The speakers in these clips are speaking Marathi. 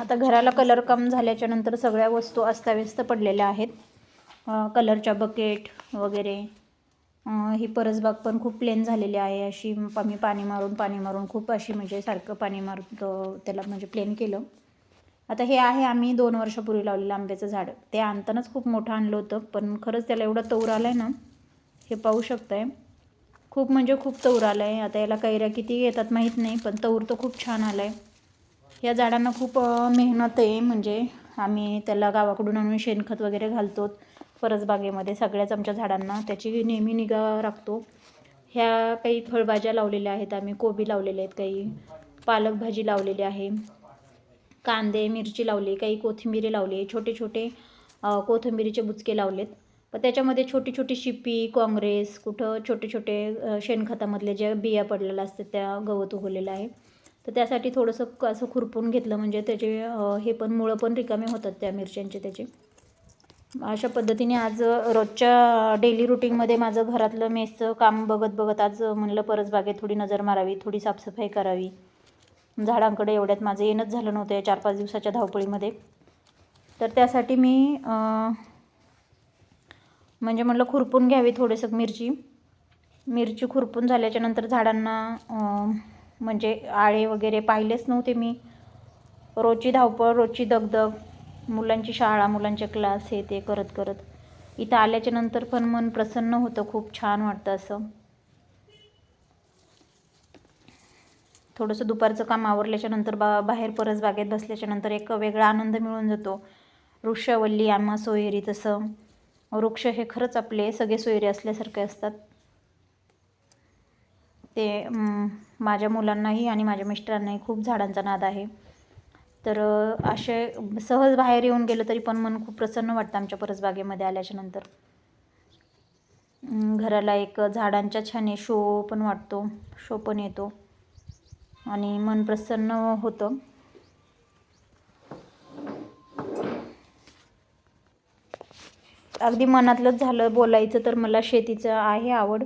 आता घराला कलर कम झाल्याच्यानंतर सगळ्या वस्तू अस्ताव्यस्त पडलेल्या आहेत. कलरच्या बकेट वगैरे. ही परसबाग पण खूप प्लेन झालेली आहे. अशी आम्ही मी पाणी मारून पाणी मारून खूप अशी म्हणजे सारखं पाणी मारतो त्याला म्हणजे प्लेन केलं. आता हे आहे आम्ही दोन वर्षापूर्वी लावलेलं आंब्याचं झाड. ते आणतानाच खूप मोठं आणलं होतं पण खरंच त्याला एवढं तौर आला आहे ना हे पाहू शकताय. खूप म्हणजे खूप तौर आलं आहे आता याला कैऱ्या किती येतात माहीत नाही पण तौर तर खूप छान आला आहे या झाडांना खूप मेहनत आहे. म्हणजे आम्ही त्याला गावाकडून आणून शेणखत वगैरे घालतो. परसबागेमध्ये सगळ्याच आमच्या झाडांना त्याची नेहमी निगा राखतो. ह्या काही फळभाज्या लावलेल्या आहेत. आम्ही कोबी लावलेले आहेत. काही पालक भाजी लावलेली आहे. कांदे मिरची लावली काही कोथिंबिरी लावली छोटे छोटे कोथिंबीरीचे कोथिंबिरीचे बुचके लावलेत. पण त्याच्यामध्ये छोटी छोटी शिपी काँग्रेस कुठं छोटे छोटे शेणखतामधले ज्या बिया पडलेल्या असतात त्या गवत उगवलेलं आहे. तर त्यासाठी थोडंसं असं खुरपून घेतलं. म्हणजे त्याचे हे पण मुळं पण रिकामे होतात त्या मिरच्यांचे त्याचे. अशा पद्धतीने आज रोजच्या डेली रुटीनमध्ये माझं घरातलं मेसचं काम बघत बघत आज म्हणलं परसबागेत थोडी नजर मारावी थोडी साफसफाई करावी. झाडांकडे एवढ्यात माझं येणंच झालं नव्हतं या चार पाच दिवसाच्या धावपळीमध्ये. तर त्यासाठी मी म्हणजे म्हणलं खुरपून घ्यावी थोडंसं मिरची. मिरची खुरपून झाल्याच्यानंतर झाडांना म्हणजे आळे वगैरे पाहिलेच नव्हते मी. रोजची धावपळ रोजची दगदग मुलांची शाळा मुलांचे क्लास हे ते करत करत. इथं आल्याच्यानंतर पण मन प्रसन्न होतं खूप छान वाटतं असं. थोडंसं दुपारचं काम आवरल्याच्या नंतर बा बाहेर परस बागेत बसल्याच्या नंतर एक वेगळा आनंद मिळून जातो. वृक्षवल्ली आम्हा सोयरी तसं. वृक्ष हे खरंच आपले सगळे सोयरे असल्यासारखे असतात. ते माझ्या मुलांनाही आणि माझ्या मिस्टरांनाही खूप झाडांचा नाद आहे. तर असे सहज बाहेर येऊन गेलं तरी पण मन खूप प्रसन्न वाटतं आमच्या परसबागेमध्ये आल्याच्यानंतर. घराला एक झाडांच्या छान शो पण वाटतो शो पण येतो आणि मन प्रसन्न होतं. अगदी मनातलंच झालं बोलायचं तर मला शेतीचं आहे आवड.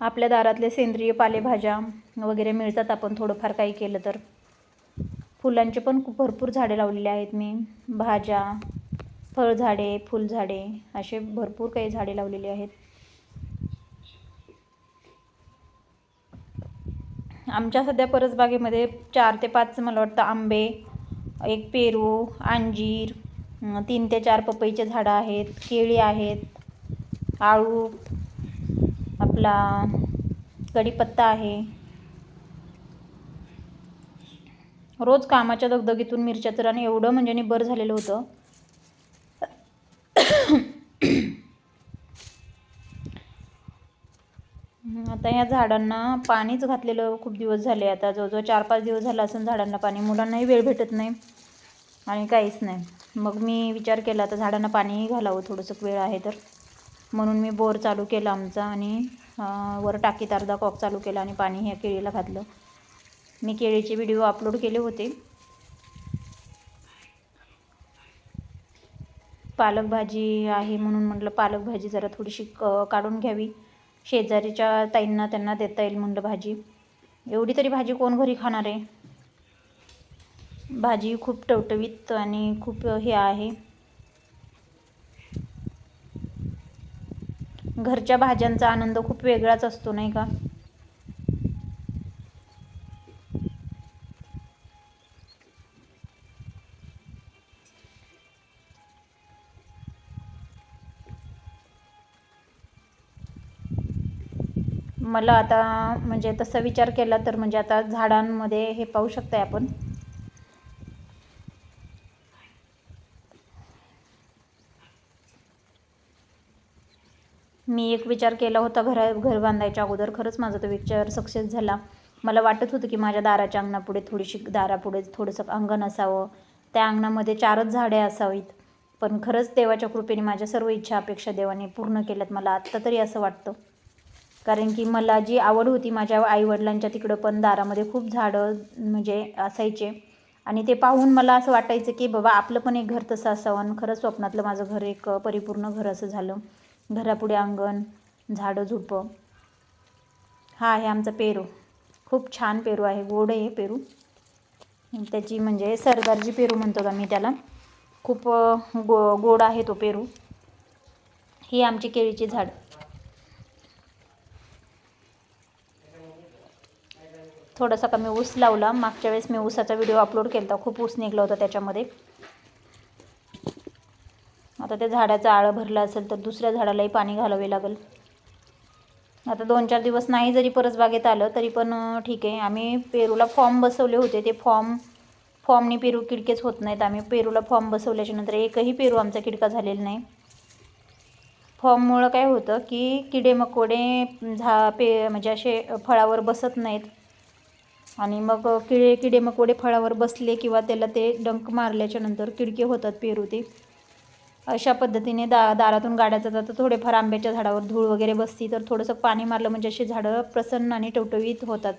आपल्या दारातले सेंद्रिय पालेभाज्या वगैरे मिळतात. आपण थोडंफार काही केलं तर. फुलांचे पण खूप भरपूर झाडे लावलेली आहेत मी. भाज्या फळझाडे फुलझाडे असे भरपूर काही झाडे लावलेली आहेत. आमच्या सध्या परसबागेमध्ये चार ते पाच मला वाटतं आंबे एक पेरू अंजीर तीन ते चार पपईचे झाडं आहेत केळी आहेत आळू आपला कढीपत्ता आहे. रोज कामाच्या दगदगीतून मिरच्या रान एवढं म्हणजे निबर झालेलं होतं. आता ह्या झाडांना पाणीच घातलेलं खूप दिवस झाले आता जवळजवळ चार पाच दिवस झाला असून झाडांना पाणी. मुलांनाही वेळ भेटत नाही आणि काहीच नाही. मग मी विचार केला तर झाडांना पाणीही घालावं थोडंसं वेळ आहे तर. म्हणून मी बोर चालू केला आमचा आणि वर टाकीत अर्धा कॉक चालू केला आणि पाणी ह्या केळीला घातलं. मी केळीचे व्हिडिओ अपलोड केले होते. पालक भाजी आहे म्हणून म्हटलं पालक भाजी जरा थोडीशी क काढून घ्यावी. शेजारीच्या ताईंना त्यांना देता येईल म्हटलं भाजी. एवढी तरी भाजी कोण घरी खाणार आहे? भाजी खूप टवटवीत आणि खूप हे आहे. घरच्या भाज्यांचा आनंद खूप वेगळाच असतो नाही का? मला आता म्हणजे तसा विचार केला तर म्हणजे आता झाडांमध्ये हे पाहू शकताय आपण. मी एक विचार केला होता घरा घर बांधायच्या अगोदर. खरंच माझा तो विचार सक्सेस झाला. मला वाटत होतं की माझ्या दाराच्या अंगणापुढे थोडीशी दारापुढे थोडंसं अंगण असावं. त्या अंगणामध्ये चारच झाडे असावीत. पण खरंच देवाच्या कृपेने माझ्या सर्व इच्छा अपेक्षा देवाने पूर्ण केल्यात. मला आत्ता तरी असं वाटतं. कारण की मला जी आवड होती माझ्या आईवडिलांच्या तिकडं पण दारामध्ये खूप झाडं म्हणजे असायचे. आणि ते पाहून मला असं वाटायचं की बाबा आपलं पण एक घर तसं असावं. आणि खरंच स्वप्नातलं माझं घर एक परिपूर्ण घर असं झालं. घरापुढे अंगण झाडं झुडपं. हा आहे आमचा पेरू. खूप छान पेरू आहे. गोड आहे पेरू. त्याची म्हणजे सरदारजी पेरू म्हणतो आम्ही त्याला. खूप गो गोड आहे तो पेरू. ही आमची केळीची झाड. थोडासा कमी ऊस लावला. मागच्या वेळेस मी ऊसाचा व्हिडिओ अपलोड केला होता खूप ऊस निघला होता त्याच्यामध्ये. आता त्या झाडाचं आळं भरलं असेल तर दुसऱ्या झाडालाही पाणी घालावे लागेल. आता दोन चार दिवस नाही जरी परसबागेत आलं तरी पण ठीक आहे. आम्ही पेरूला फॉर्म बसवले होते. ते फॉर्म फॉर्मनी पेरू किडकेच होत नाहीत. आम्ही पेरूला फॉर्म बसवल्याच्या नंतर एकही पेरू आमचा किडका झालेला नाही. फॉर्ममुळं काय होतं की किडे मकोडे झा पे म्हणजे असे फळावर बसत नाहीत. आणि मग किडे किडे मकोडे फळावर बसले किंवा त्याला ते डंक मारल्याच्या नंतर किडके होतात पेरू ते. अशा पद्धतीने दा दारातून गाड्या जातात. तर थोडेफार आंब्याच्या झाडावर धूळ वगैरे बसती. तर थोडंसं पाणी मारलं म्हणजे अशी झाडं प्रसन्न आणि टवटवीत होतात.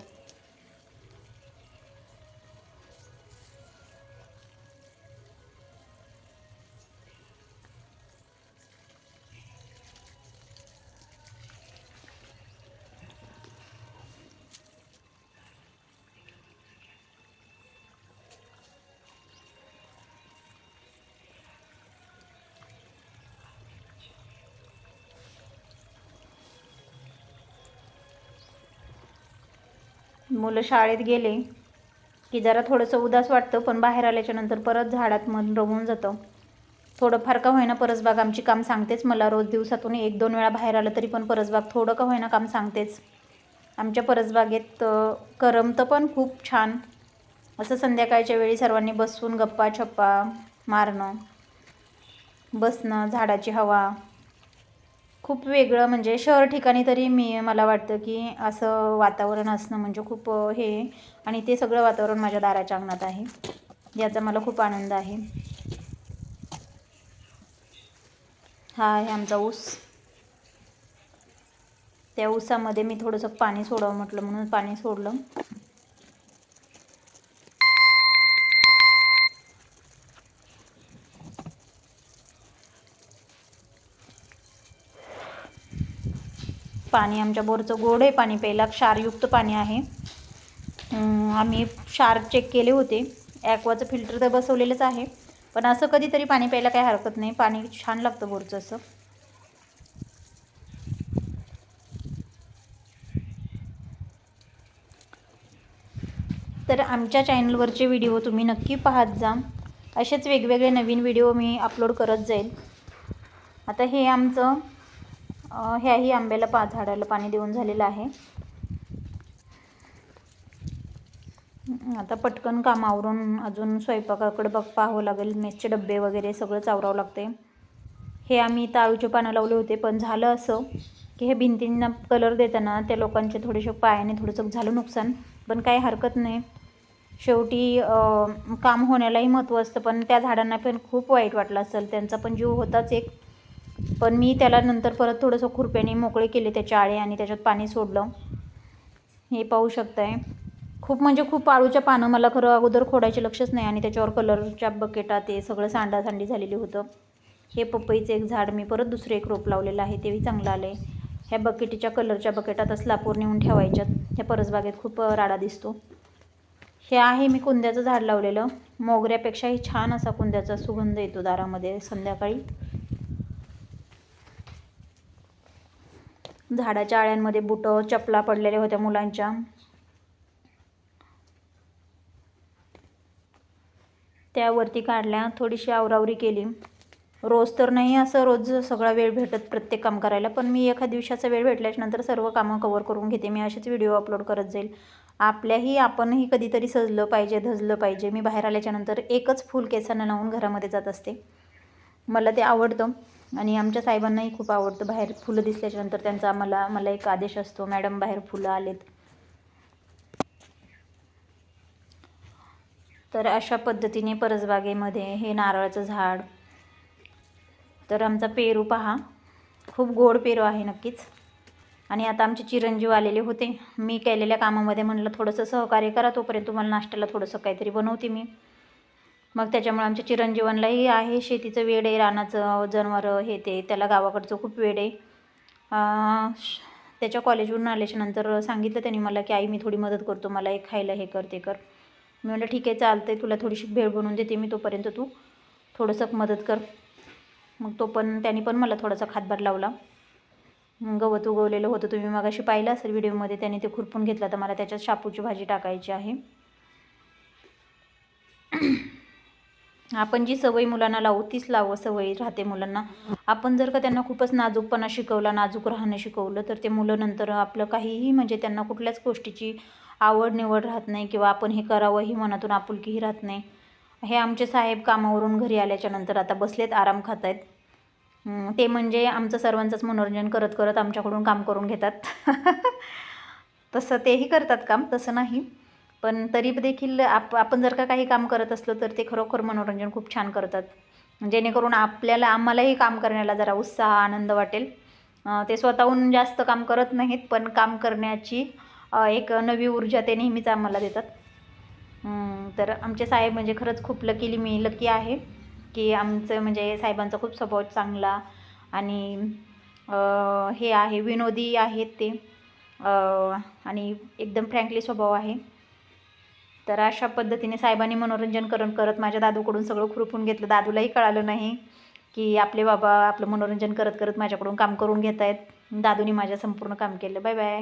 मुलं शाळेत गेले की जरा थोडंसं उदास वाटतं पण बाहेर आल्याच्यानंतर परत झाडात मन रमून जातं. थोडंफार का होईना परसबाग आमची काम सांगतेच मला रोज दिवसातून एक दोन वेळा बाहेर आलं तरी पण परसबाग थोडं का होईना काम सांगतेच. आमच्या परसबागेत करमतं पण खूप छान. असं संध्याकाळच्या वेळी सर्वांनी बसून गप्पा छप्पा मारणं बसणं झाडाची हवा खूप वेगळं म्हणजे शहर ठिकाणी तरी मी मला वाटतं की असं वातावरण असणं म्हणजे खूप हे आणि ते सगळं वातावरण माझ्या दाराच्या अंगणात आहे. याचा मला खूप आनंद आहे. हा आहे आमचा ऊस. त्या ऊसामध्ये मी थोडंसं पाणी सोडावं म्हटलं म्हणून पाणी सोडलं. पाणी आमच्या बोरचं गोड आहे पाणी प्यायला क्षारयुक्त पाणी आहे. आम्ही क्षार चेक केले होते. ॲक्वाचं फिल्टर तर बसवलेलंच आहे. पण असं कधीतरी पाणी प्यायला काही हरकत नाही. पाणी छान लागतं बोरचं असं. तर आमच्या चॅनलवरचे व्हिडिओ तुम्ही नक्की पाहत जा. असेच वेगवेगळे नवीन व्हिडिओ मी अपलोड करत जाईल आता हे आमचं ह्याही आंब्याला पा झाडाला पाणी देऊन झालेलं आहे. आता पटकन कामावरून अजून स्वयंपाकाकडे बघ पाहावं लागेल. मेसचे डब्बे वगैरे सगळं चावरावं लागते हे आम्ही ताळूचे पानं लावले होते पण झालं असं की हे भिंतींना कलर देताना त्या लोकांचे थोडेसे पायाने थोडंसं झालं नुकसान पण काही हरकत नाही. शेवटी काम होण्यालाही महत्त्व असतं पण त्या झाडांना पण खूप वाईट वाटलं असेल. त्यांचा पण जीव होताच एक. पण मी त्याला नंतर परत थोडंसं खुरप्याने मोकळे केले त्याचे आळे आणि त्याच्यात पाणी सोडलं. हे पाहू शकताय. खूप म्हणजे खूप आळूच्या पानं मला खरं अगोदर खोडायचे लक्षच नाही आणि त्याच्यावर कलरच्या बकेटा ते सगळं सांडासांडी झालेली होतं. हे पपईचं एक झाड मी परत दुसरं एक रोप लावलेलं आहे तेही चांगलं आलं आहे ह्या बकेटीच्या कलरच्या बकेटातच लापूर नेऊन ठेवायच्यात ह्या परसबागेत खूप राडा दिसतो. हे आहे मी कुंद्याचं झाड लावलेलं. मोगऱ्यापेक्षाही छान असा कुंद्याचा सुगंध येतो दारामध्ये संध्याकाळी. झाडाच्या आळ्यांमध्ये बुटं चपला पडलेल्या होत्या मुलांच्या. त्यावरती काढल्या थोडीशी आवरावरी केली. रोज तर नाही असं रोज सगळा वेळ भेटत प्रत्येक काम करायला पण मी एका दिवसाचा वेळ भेटल्याच्या नंतर सर्व कामं कवर करून घेते. मी असेच व्हिडिओ अपलोड करत जाईल. आपल्याही आपणही कधीतरी सजलं पाहिजे धजलं पाहिजे. मी बाहेर आल्याच्यानंतर एकच फूल केसांना लावून घरामध्ये जात असते. मला ते आवडतं. आणि आमच्या साहेबांनाही खूप आवडतं बाहेर फुलं दिसल्याच्यानंतर त्यांचा आम्हाला मला एक आदेश असतो मॅडम बाहेर फुलं आलेत. तर अशा पद्धतीने परसबागेमध्ये हे नारळाचं झाड. तर आमचा पेरू पहा खूप गोड पेरू आहे नक्कीच. आणि आता आमचे चिरंजीव आलेले होते. मी केलेल्या कामामध्ये म्हणलं थोडंसं सहकार्य करा तोपर्यंत तुम्हाला नाश्त्याला थोडंसं काहीतरी बनवते मी. मग त्याच्यामुळे आमच्या चिरंजीवनलाही आहे शेतीचं वेड आहे रानाचं जनावरं हे ते त्याला गावाकडचं खूप वेड आहे. श- त्याच्या कॉलेजवरून आल्याच्यानंतर सांगितलं त्यांनी मला की आई मी थोडी मदत करतो मला एक खायला हे कर ते कर. मी म्हटलं ठीक आहे चालतं आहे तुला थोडीशी भेळ बनवून देते मी तोपर्यंत तू. थोडंसं मदत कर. मग तो पण त्याने पण मला थोडासा हातभार लावला. गवत उगवलेलं होतं तुम्ही मगाशी पाहिलं असेल व्हिडिओमध्ये त्याने ते खुरपून घेतलं तर मला त्याच्यात शापूची भाजी टाकायची आहे. आपण जी सवय मुलांना लावू तीच लावं सवय राहते मुलांना. आपण जर का त्यांना खूपच नाजूकपणा शिकवला नाजूक राहणं शिकवलं तर ते मुलं नंतर आपलं काहीही म्हणजे त्यांना कुठल्याच गोष्टीची आवड निवड राहत नाही किंवा आपण हे करावं ही मनातून आपुलकीही राहत नाही. हे आमचे साहेब कामावरून घरी आल्याच्यानंतर आता बसलेत आराम खात आहेत ते म्हणजे आमचं सर्वांचंच मनोरंजन करत करत आमच्याकडून काम करून घेतात. तसं तेही करतात काम तसं नाही. पण तरी देखील आप आपण जर का काही काम करत असलो तर ते खरोखर मनोरंजन खूप छान करतात. जेणेकरून आपल्याला आम्हालाही काम करण्याला जरा उत्साह आनंद वाटेल. ते स्वतःहून जास्त काम करत नाहीत पण काम करण्याची एक नवी ऊर्जा ते नेहमीच आम्हाला देतात. तर आमचे साहेब म्हणजे खरंच खूप लकीली मी लकी आहे की आमचं म्हणजे साहेबांचा खूप स्वभाव चांगला आणि हे आहे विनोदी आहेत ते. आणि एकदम फ्रँकली स्वभाव आहे. तर अशा पद्धतीने साहेबांनी मनोरंजन करत करत माझ्या दादूकडून सगळं खुरपून घेतलं. दादूलाही कळालं नाही की आपले बाबा आपलं मनोरंजन करत करत माझ्याकडून काम करून घेत आहेत दादूनी माझ्या संपूर्ण काम केलं. Bye bye